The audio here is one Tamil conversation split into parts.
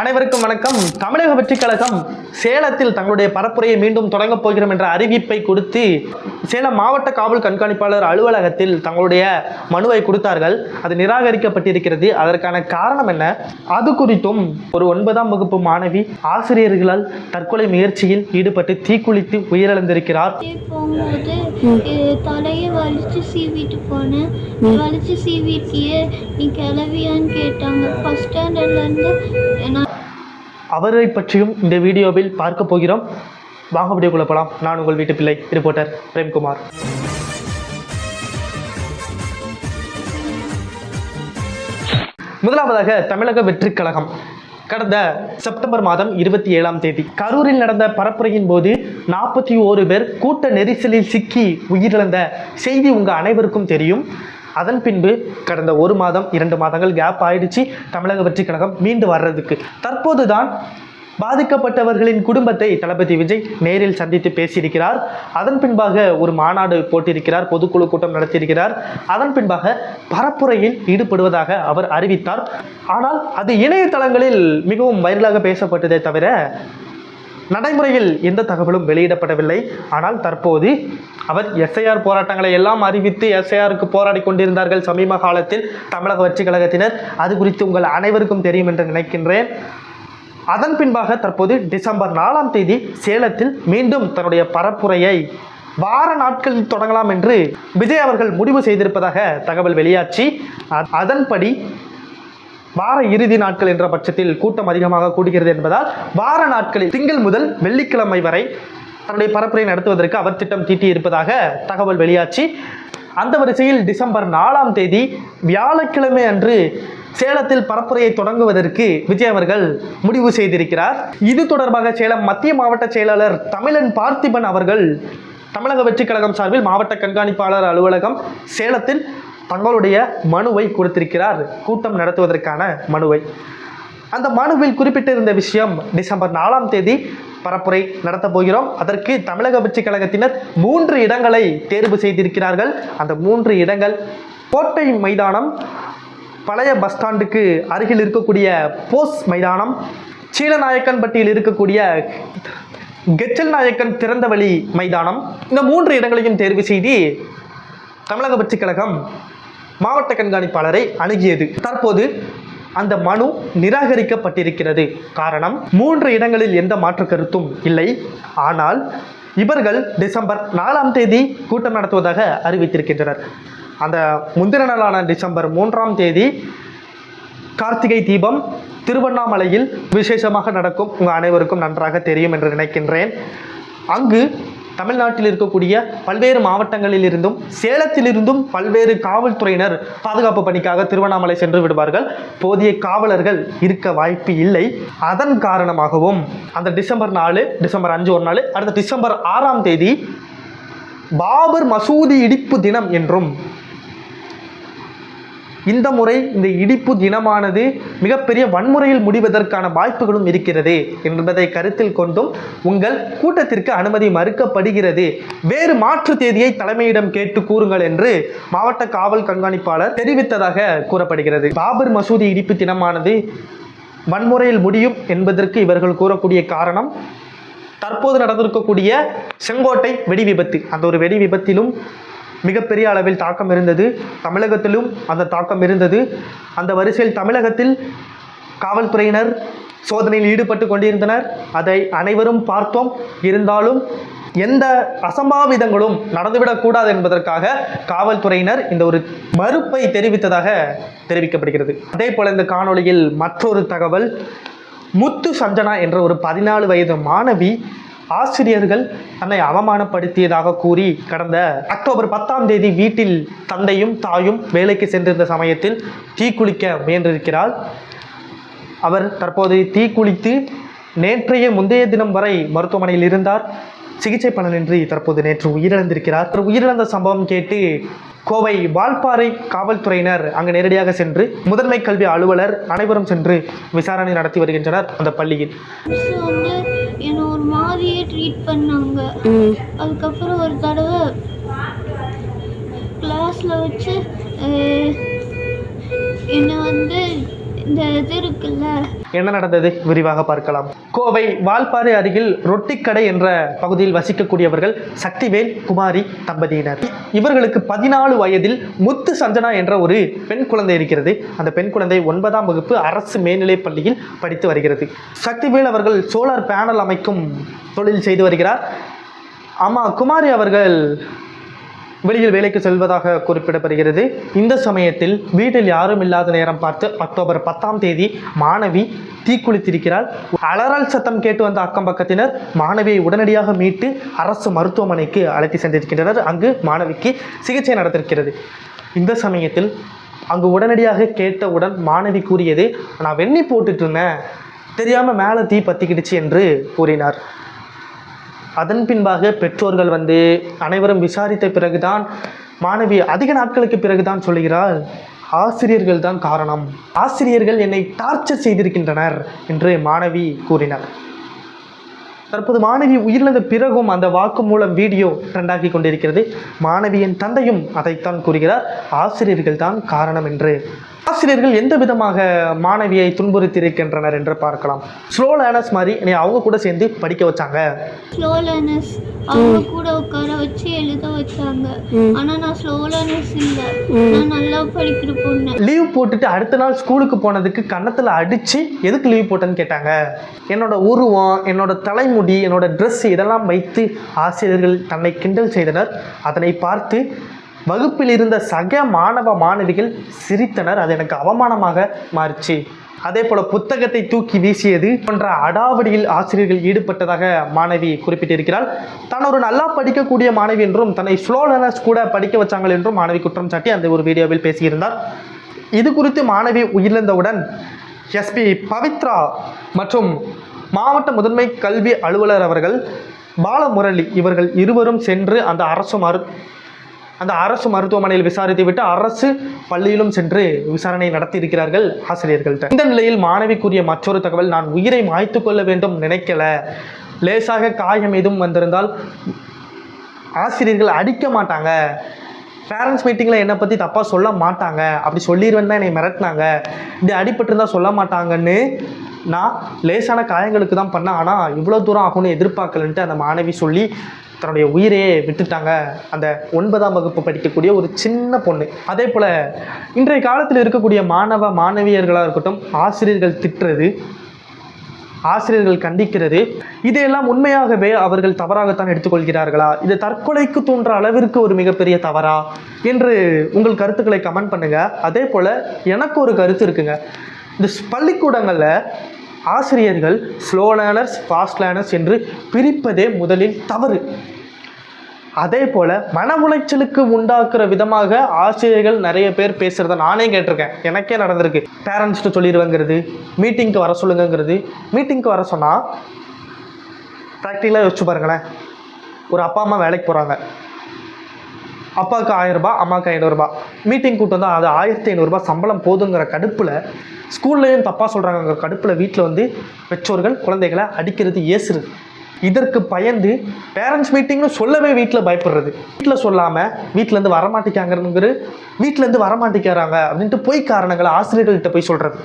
அனைவருக்கும் வணக்கம். தமிழக வெற்றிக் கழகம் சேலத்தில் தங்களுடைய பரப்புரையை மீண்டும் தொடங்கப் போகிறோம் என்ற அறிவிப்பை கொடுத்து சேலம் மாவட்ட காவல் கண்காணிப்பாளர் அலுவலகத்தில் தங்களுடைய மனுவை கொடுத்தார்கள். அது நிராகரிக்கப்பட்டிருக்கிறது. அதற்கான காரணம் என்ன? அது குறித்தும் ஒரு ஒன்பதாம் வகுப்பு மாணவி ஆசிரியர்களால் தற்கொலை முயற்சியில் ஈடுபட்டு தீக்குளித்து உயிரிழந்திருக்கிறார். போகும்போது தலையை வலிச்சு சீவிட்டு போனேன். வலிச்சு சீவிட்டியே நீ கிளவியான்னு கேட்டாங்க. ஃபஸ்ட் ஸ்டாண்டர்ட்லேருந்து அவரை பற்றியும் இந்த வீடியோவில் பார்க்க போகிறோம். வாங்க வீடியோக்குள்ள போகலாம் நான் உங்கள் வீட்டு பிள்ளை ரிப்போர்ட்டர் பிரேம்குமார். முதலாவதாக தமிழக வெற்றிக் கழகம். கடந்த செப்டம்பர் மாதம் இருபத்தி ஏழாம் தேதி கரூரில் நடந்த பரப்புரையின் போது நாற்பத்தி ஓரு பேர் கூட்ட நெரிசலில் சிக்கி உயிரிழந்த செய்தி உங்கள் அனைவருக்கும் தெரியும். அதன் பின்பு கடந்த ஒரு மாதம் இரண்டு மாதங்கள் கேப் ஆயிடுச்சு. தமிழக வெற்றிக் கழகம் மீண்டு வர்றதுக்கு. தற்போது தான் பாதிக்கப்பட்டவர்களின் குடும்பத்தை தளபதி விஜய் நேரில் சந்தித்து பேசியிருக்கிறார். அதன் பின்பாக ஒரு மாநாடு போட்டிருக்கிறார் பொதுக்குழு கூட்டம் நடத்தியிருக்கிறார். அதன் பின்பாக பரப்புரையில் ஈடுபடுவதாக அவர் அறிவித்தார். ஆனால் அது இணையதளங்களில் மிகவும் வைரலாக பேசப்பட்டதே தவிர நடைமுறையில் எந்த தகவலும் வெளியிடப்படவில்லை. ஆனால் தற்போது அவர் எஸ்ஐஆர் போராட்டங்களை எல்லாம் அறிவித்து எஸ்ஐஆருக்கு போராடி கொண்டிருந்தார்கள் சமீப காலத்தில் தமிழக வெற்றிக் கழகத்தினர். அது குறித்து உங்கள் அனைவருக்கும் தெரியும் என்று நினைக்கின்றேன். அதன் பின்பாக தற்போது டிசம்பர் நாலாம் தேதி சேலத்தில் மீண்டும் தன்னுடைய பரப்புரையை வார நாட்களில் தொடங்கலாம் என்று விஜய் அவர்கள் முடிவு செய்திருப்பதாக தகவல் வெளியாச்சு. அதன்படி வார இறுதி நாட்கள் என்ற பட்சத்தில் கூட்டம் அதிகமாக கூடுகிறது என்பதால் வார நாட்களில் திங்கள் முதல் வெள்ளிக்கிழமை வரை தன்னுடைய பரப்புரை நடத்துவதற்கு அவர் திட்டம் தீட்டி இருப்பதாக தகவல் வெளியாச்சு. அந்த வரிசையில் டிசம்பர் நாலாம் தேதி வியாழக்கிழமை அன்று சேலத்தில் பரப்புரையை தொடங்குவதற்கு விஜய் அவர்கள் முடிவு செய்திருக்கிறார். இது தொடர்பாக சேலம் மத்திய மாவட்ட செயலாளர் தமிழன் பார்த்திபன் அவர்கள் தமிழக வெற்றிக் கழகம் சார்பில் மாவட்ட கண்காணிப்பாளர் அலுவலகம் சேலத்தில் தங்களுடைய மனுவை கொடுத்திருக்கிறார். கூட்டம் நடத்துவதற்கான மனுவை. அந்த மனுவில் குறிப்பிட்டிருந்த விஷயம் டிசம்பர் நாலாம் தேதி பரப்புரை நடத்தப் போகிறோம். அதற்கு தமிழக வெற்றிக் கழகத்தினர் மூன்று இடங்களை தேர்வு செய்திருக்கிறார்கள். அந்த மூன்று இடங்கள் கோட்டை மைதானம் பழைய பஸ் ஸ்டாண்டுக்கு அருகில் இருக்கக்கூடிய போஸ் மைதானம் சீலநாயக்கன்பட்டியில் இருக்கக்கூடிய கெச்சல் நாயக்கன் திறந்தவழி மைதானம் இந்த மூன்று இடங்களையும் தேர்வு செய்து தமிழக வெற்றிக் கழகம் மாவட்ட கண்காணிப்பாளரை அணுகியது. தற்போது அந்த மனு நிராகரிக்கப்பட்டிருக்கிறது. காரணம் மூன்று இடங்களில் எந்த மாற்று கருத்தும் இல்லை. ஆனால் இவர்கள் டிசம்பர் நாலாம் தேதி கூட்டம் நடத்துவதாக அறிவித்திருக்கின்றனர். அந்த முந்தின நாளான டிசம்பர் மூன்றாம் தேதி கார்த்திகை தீபம் திருவண்ணாமலையில் விசேஷமாக நடக்கும். உங்கள் அனைவருக்கும் நன்றாக தெரியும் என்று நினைக்கின்றேன். அங்கு தமிழ்நாட்டில் இருக்கக்கூடிய பல்வேறு மாவட்டங்களில் இருந்தும் சேலத்திலிருந்தும் பல்வேறு காவல்துறையினர் பாதுகாப்பு பணிக்காக திருவண்ணாமலை சென்று விடுவார்கள். போதிய காவலர்கள் இருக்க வாய்ப்பு இல்லை. அதன் காரணமாகவும் அந்த டிசம்பர் நாலு டிசம்பர் அஞ்சு ஒரு நாள் அடுத்த டிசம்பர் ஆறாம் தேதி பாபர் மசூதி இடிப்பு தினம் என்றும் இந்த முறை இந்த இடிப்பு தினமானது மிகப்பெரிய வன்முறையில் முடிவதற்கான வாய்ப்புகளும் இருக்கிறது என்பதை கருத்தில் கொண்டும் உங்கள் கூட்டத்திற்கு அனுமதி மறுக்கப்படுகிறது. வேறு மாற்று தேதியை தலைமையிடம் கேட்டு கூறுங்கள் என்று மாவட்ட காவல் கண்காணிப்பாளர் தெரிவித்ததாக கூறப்படுகிறது. பாபர் மசூதி இடிப்பு தினமானது வன்முறையில் முடியும் என்பதற்கு இவர்கள் கூறக்கூடிய காரணம் தற்போது நடந்திருக்கக்கூடிய செங்கோட்டை வெடி விபத்து அந்த ஒரு வெடி விபத்திலும் மிகப்பெரிய அளவில் தாக்கம் இருந்தது. தமிழகத்திலும் அந்த தாக்கம் இருந்தது. அந்த வரிசையில் தமிழகத்தில் காவல்துறையினர் சோதனையில் ஈடுபட்டு கொண்டிருந்தனர். அதை அனைவரும் பார்த்தோம். இருந்தாலும் எந்த அசம்பாவிதங்களும் நடந்துவிடக்கூடாது என்பதற்காக காவல்துறையினர் இந்த ஒரு மறுப்பை தெரிவித்ததாக தெரிவிக்கப்படுகிறது. அதே போல இந்த காணொளியில் மற்றொரு தகவல். முத்து சஞ்சனா என்ற ஒரு பதினாலு வயது மாணவி ஆசிரியர்கள் தன்னை அவமானப்படுத்தியதாக கூறி கடந்த அக்டோபர் பத்தாம் தேதி வீட்டில் தந்தையும் தாயும் வேலைக்கு சென்றிருந்த சமயத்தில் தீக்குளிக்க முயன்றிருக்கிறார். அவர் தற்போது தீக்குளித்து நேற்றைய முந்தைய தினம் வரை மருத்துவமனையில் இருந்தார். சிகிச்சை பலனின்றி தற்போது நேற்று உயிரிழந்திருக்கிறார். உயிரிழந்த சம்பவம் கேட்டு கோவை வால்பாறை காவல்துறையினர் அங்கு நேரடியாக சென்று முதன்மை கல்வி அலுவலர் அனைவரும் சென்று விசாரணை நடத்தி வருகின்றனர் அந்த பள்ளியில். என்னை ஒரு மாதிரியே ட்ரீட் பண்ணாங்க அதுக்கப்புறம் ஒரு தடவை கிளாஸில் வச்சு இந்த இது இருக்குல்ல. என்ன நடந்தது? விரிவாக பார்க்கலாம். கோவை வால்பாறை அருகில் ரொட்டிக்கடை என்ற பகுதியில் வசிக்கக்கூடியவர்கள் சக்திவேல் குமாரி தம்பதியினர். இவர்களுக்கு பதினாலு வயதில் முத்து சஞ்சனா என்ற ஒரு பெண் குழந்தை இருக்கிறது. அந்த பெண் குழந்தை ஒன்பதாம் வகுப்பு அரசு மேல்நிலைப் பள்ளியில் படித்து வருகிறது. சக்திவேல் அவர்கள் சோலார் பேனல் அமைக்கும் தொழில் செய்து வருகிறார். ஆமாம் குமாரி அவர்கள் வெளியில் வேலைக்கு செல்வதாக குறிப்பிடப்படுகிறது. இந்த சமயத்தில் வீட்டில் யாரும் இல்லாத நேரம் பார்த்து அக்டோபர் பத்தாம் தேதி மாணவி தீக்குளித்திருக்கிறாள். அலறல் சத்தம் கேட்டு வந்த அக்கம் பக்கத்தினர் மாணவியை உடனடியாக மீட்டு அரசு மருத்துவமனைக்கு அழைத்து சென்றிருக்கின்றனர். அங்கு மாணவிக்கு சிகிச்சை நடத்திருக்கிறது. இந்த சமயத்தில் அங்கு உடனடியாக கேட்டவுடன் மாணவி கூறியது நான் வெண்ணி போட்டுட்டு இருந்தேன். தெரியாமல் மேலே தீ பற்றிக்கிடுச்சு என்று கூறினார். அதன் பின்பாக பெற்றோர்கள் வந்து அனைவரும் விசாரித்த பிறகுதான் மாணவி அதிக நாட்களுக்கு பிறகுதான் சொல்லுகிறாள் ஆசிரியர்கள் தான் காரணம். ஆசிரியர்கள் என்னை டார்ச்சர் செய்திருக்கின்றனர் என்று மாணவி கூறினார் தற்போது மாணவி உயிரிழந்த பிறகும் அந்த வாக்குமூலம் வீடியோ ட்ரெண்டாகி கொண்டிருக்கிறது. மாணவியின் தந்தையும் அதைத்தான் கூறுகிறார் ஆசிரியர்கள் தான் காரணம் என்று. ஆசிரியர்கள் எந்த விதமாக மாணவியை துன்புறுத்தியிருக்கின்றனர் என்று பார்க்கலாம். ஸ்லோ லேர்னர்ஸ் மாதிரி என்னை அவங்க கூட சேர்ந்து படிக்க வச்சாங்க. ஸ்லோ லேர்னர்ஸ் அவங்க கூட உட்கார வச்சு எழுத வச்சாங்க. ஆனா நான் ஸ்லோ லேர்னர்ஸ் இல்லை நான் நல்லா படிக்கிற பொண்ணு. லீவ் போட்டுட்டு அடுத்த நாள் ஸ்கூலுக்கு போனதுக்கு கன்னத்தில் அடித்து எதுக்கு லீவ் போட்டேன்னு கேட்டாங்க. என்னோட உருவம் என்னோட தலைமுடி என்னோட ட்ரெஸ் இதெல்லாம் வைத்து ஆசிரியர்கள் தன்னை கிண்டல் செய்தனர். அதனை பார்த்து வகுப்பில் இருந்த சக மாணவ மாணவிகள் சிரித்தனர். அது எனக்கு அவமானமாக மாறிச்சு. அதே போல புத்தகத்தை தூக்கி வீசியது போன்ற அடாவடியில் ஆசிரியர்கள் ஈடுபட்டதாக மாணவி குறிப்பிட்டிருக்கிறாள். தான் ஒரு நல்லா படிக்கக்கூடிய மாணவி என்றும் தன்னை ஸ்லோ லேர்னர்ஸ் கூட படிக்க வச்சாங்கள் என்றும் மாணவி குற்றம் சாட்டி அந்த ஒரு வீடியோவில் பேசியிருந்தார். இது குறித்து மாணவி உயிரிழந்தவுடன் எஸ்பி பவித்ரா மற்றும் மாவட்ட முதன்மை கல்வி அலுவலர் அவர்கள் பாலமுரளி இவர்கள் இருவரும் சென்று அந்த அரசு மரு அந்த அரசு மருத்துவமனையில் விசாரித்து விட்டு அரசு பள்ளியிலும் சென்று விசாரணை நடத்தி இருக்கிறார்கள் ஆசிரியர்கள்ட்ட. இந்த நிலையில் மாணவிக்குரிய மற்றொரு தகவல் நான் உயிரை மாய்த்து கொள்ள வேண்டும் நினைக்கல. லேசாக காயம் எதுவும் வந்திருந்தால் ஆசிரியர்கள் அடிக்க மாட்டாங்க. பேரண்ட்ஸ் மீட்டிங்கில் என்னை பற்றி தப்பாக சொல்ல மாட்டாங்க. அப்படி சொல்லிடுவேன் தான் என்னை மிரட்டினாங்க. இப்படி அடிபட்டிருந்தா சொல்ல மாட்டாங்கன்னு நான் லேசான காயங்களுக்கு தான் பண்ணேன். ஆனால் இவ்வளோ தூரம் ஆகும்னு எதிர்பார்க்கலன்ட்டு அந்த மாணவி சொல்லி தன்னுடைய உயிரையே விட்டுட்டாங்க. அந்த ஒன்பதாம் வகுப்பு படிக்கக்கூடிய ஒரு சின்ன பொண்ணு. அதே போல் இன்றைய காலத்தில் இருக்கக்கூடிய மாணவ மாணவியர்களாக இருக்கட்டும் ஆசிரியர்கள் திட்டுறது ஆசிரியர்கள் கண்டிக்கிறது இதையெல்லாம் உண்மையாகவே அவர்கள் தவறாகத்தான் எடுத்துக்கொள்கிறார்களா? இது தற்கொலைக்கு தோன்ற அளவிற்கு ஒரு மிகப்பெரிய தவறா? என்று உங்கள் கருத்துக்களை கமெண்ட் பண்ணுங்க. அதே போல் எனக்கு ஒரு கருத்து இருக்குங்க. இந்த பள்ளிக்கூடங்களில் ஆசிரியர்கள் ஸ்லோ லேனர்ஸ் ஃபாஸ்ட் லேனர்ஸ் என்று பிரிப்பதே முதலில் தவறு. அதே போல மன உளைச்சலுக்கு உண்டாக்குற விதமாக ஆசிரியர்கள் நிறைய பேர் பேசுகிறத நானே கேட்டிருக்கேன். எனக்கே நடந்திருக்கு. பேரண்ட்ஸ்ட்டு சொல்லிடுவேங்கிறது மீட்டிங்க்கு வர சொல்லுங்கங்கிறது. மீட்டிங்க்கு வர சொன்னால் ப்ராக்டிக்கலாக யோசிச்சு பாருங்களேன். ஒரு அப்பா அம்மா வேலைக்கு போகிறாங்க அப்பாவுக்கு ஆயிரரூபா அம்மாவுக்கு ஐநூறுரூபா மீட்டிங் கூட்டம் வந்தால் அது ஆயிரத்தி ஐநூறுரூபா சம்பளம் போதுங்கிற கடுப்பில் ஸ்கூல்லையும் தப்பாக சொல்கிறாங்கங்கிற கடுப்பில் வீட்டில் வந்து பெற்றோர்கள் குழந்தைகளை அடிக்கிறது ஏசுறது. இதற்கு பயந்து பேரண்ட்ஸ் மீட்டிங்னு சொல்லவே வீட்டில் பயப்படுறது. வீட்டில் சொல்லாமல் வீட்டிலேருந்து வரமாட்டேங்கிறாங்கிற வீட்டிலேருந்து வரமாட்டேங்கிறாங்க அப்படின்ட்டு பொய் காரணங்களை ஆசிரியர்கள்கிட்ட போய் சொல்கிறது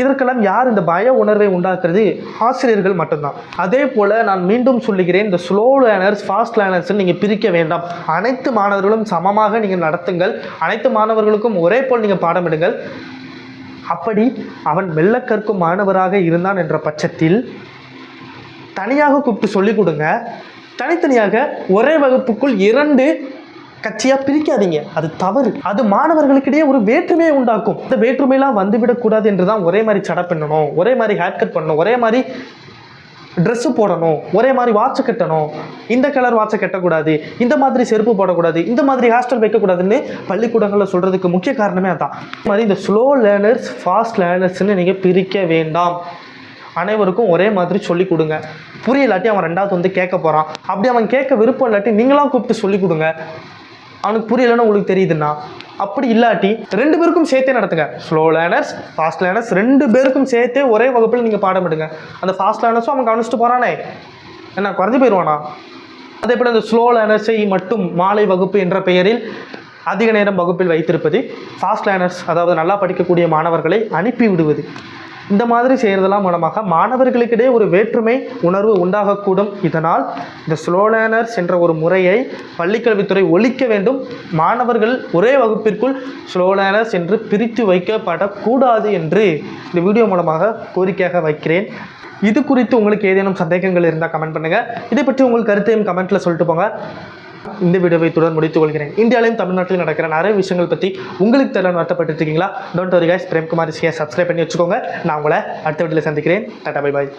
இதற்கெல்லாம் யார் இந்த பய உணர்வை உண்டாக்குறது? ஆசிரியர்கள் மட்டும்தான். அதே போல் நான் மீண்டும் சொல்லுகிறேன் இந்த ஸ்லோ லேனர்ஸ் ஃபாஸ்ட் லேர்னர்ஸ் நீங்கள் பிரிக்க வேண்டாம். அனைத்து மாணவர்களும் சமமாக நீங்கள் நடத்துங்கள். அனைத்து மாணவர்களுக்கும் ஒரே போல் நீங்கள் பாடமிடுங்கள். அப்படி அவன் மெல்ல கற்கும் மாணவராக இருந்தான் என்ற பட்சத்தில் தனியாக கூப்பிட்டு சொல்லிக் கொடுங்க. தனித்தனியாக ஒரே வகுப்புக்குள் இரண்டு கட்சியாக பிரிக்காதீங்க. அது தவறு. அது மாணவர்களுக்கிடையே ஒரு வேற்றுமையை உண்டாக்கும். இந்த வேற்றுமையெல்லாம் வந்துவிடக்கூடாது என்று தான் ஒரே மாதிரி சடை பண்ணணும் ஒரே மாதிரி ஹேர் கட் பண்ணணும் ஒரே மாதிரி ட்ரெஸ்ஸு போடணும் ஒரே மாதிரி வாட்சை கட்டணும். இந்த கலர் வாட்சை கட்டக்கூடாது இந்த மாதிரி செருப்பு போடக்கூடாது இந்த மாதிரி ஹாஸ்டல் வைக்கக்கூடாதுன்னு பள்ளிக்கூடங்களில் சொல்கிறதுக்கு முக்கிய காரணமே அதான். இந்த மாதிரி இந்த ஸ்லோ லேர்னர்ஸ் ஃபாஸ்ட் லேர்னர்ஸ்ன்னு நீங்கள் பிரிக்க வேண்டாம். அனைவருக்கும் ஒரே மாதிரி சொல்லி கொடுங்க. புரியலாட்டி அவன் ரெண்டாவது வந்து கேட்க போகிறான் அப்படி அவன் கேட்க விருப்பம் இல்லாட்டி நீங்களாம் கூப்பிட்டு சொல்லி கொடுங்க. அவனுக்கு புரியலன்னு உங்களுக்கு தெரியுதுன்னா? அப்படி இல்லாட்டி ரெண்டு பேருக்கும் சேர்த்தே நடத்துங்க. ஸ்லோ லேனர்ஸ் ஃபாஸ்ட் லேனர்ஸ் ரெண்டு பேருக்கும் சேர்த்தே ஒரே வகுப்பில் நீங்கள் பாடம் எடுங்க. அந்த ஃபாஸ்ட் லேனர்ஸும் அவன் கவனிச்சுட்டு போகிறானே என்ன குறைஞ்சு போயிடுவானா அதே போல் இந்த ஸ்லோ லேனர்ஸை மட்டும் மாலை வகுப்பு என்ற பெயரில் அதிக நேரம் வகுப்பில் வைத்திருப்பது ஃபாஸ்ட் லேனர்ஸ் அதாவது நல்லா படிக்கக்கூடிய மாணவர்களை அனுப்பி விடுவது. இந்த மாதிரி செய்கிறதெல்லாம் மூலமாக மாணவர்களுக்கிடையே ஒரு வேற்றுமை உணர்வு உண்டாகக்கூடும். இதனால் இந்த ஸ்லோ லேர்னர்ஸ் என்ற ஒரு முறையை பள்ளிக்கல்வித்துறை ஒழிக்க வேண்டும். மாணவர்கள் ஒரே வகுப்பிற்குள் ஸ்லோ லேர்னர்ஸ் என்று பிரித்து வைக்கப்படக்கூடாது என்று இந்த வீடியோ மூலமாக கோரிக்கையாக வைக்கிறேன். இது குறித்து உங்களுக்கு ஏதேனும் சந்தேகங்கள் இருந்தால் கமெண்ட் பண்ணுங்கள் இதை பற்றி உங்கள் கருத்தையும் கமெண்ட்டில் சொல்லிட்டு போங்க. இந்த வீடியோவை தொடர் முடித்துக் கொள்கிறேன். இந்தியாவிலும் தமிழ்நாட்டிலும் நடக்கிற நிறைய விஷயங்கள் பற்றி உங்களுக்கு தெரியல வருத்தப்பட்டு இருக்கீங்களா don't worry guys Premkumar சியை subscribe பண்ணி வச்சுக்கோங்க. நான் உங்களை அடுத்த வீட்டில் சந்திக்கிறேன். Tata bye bye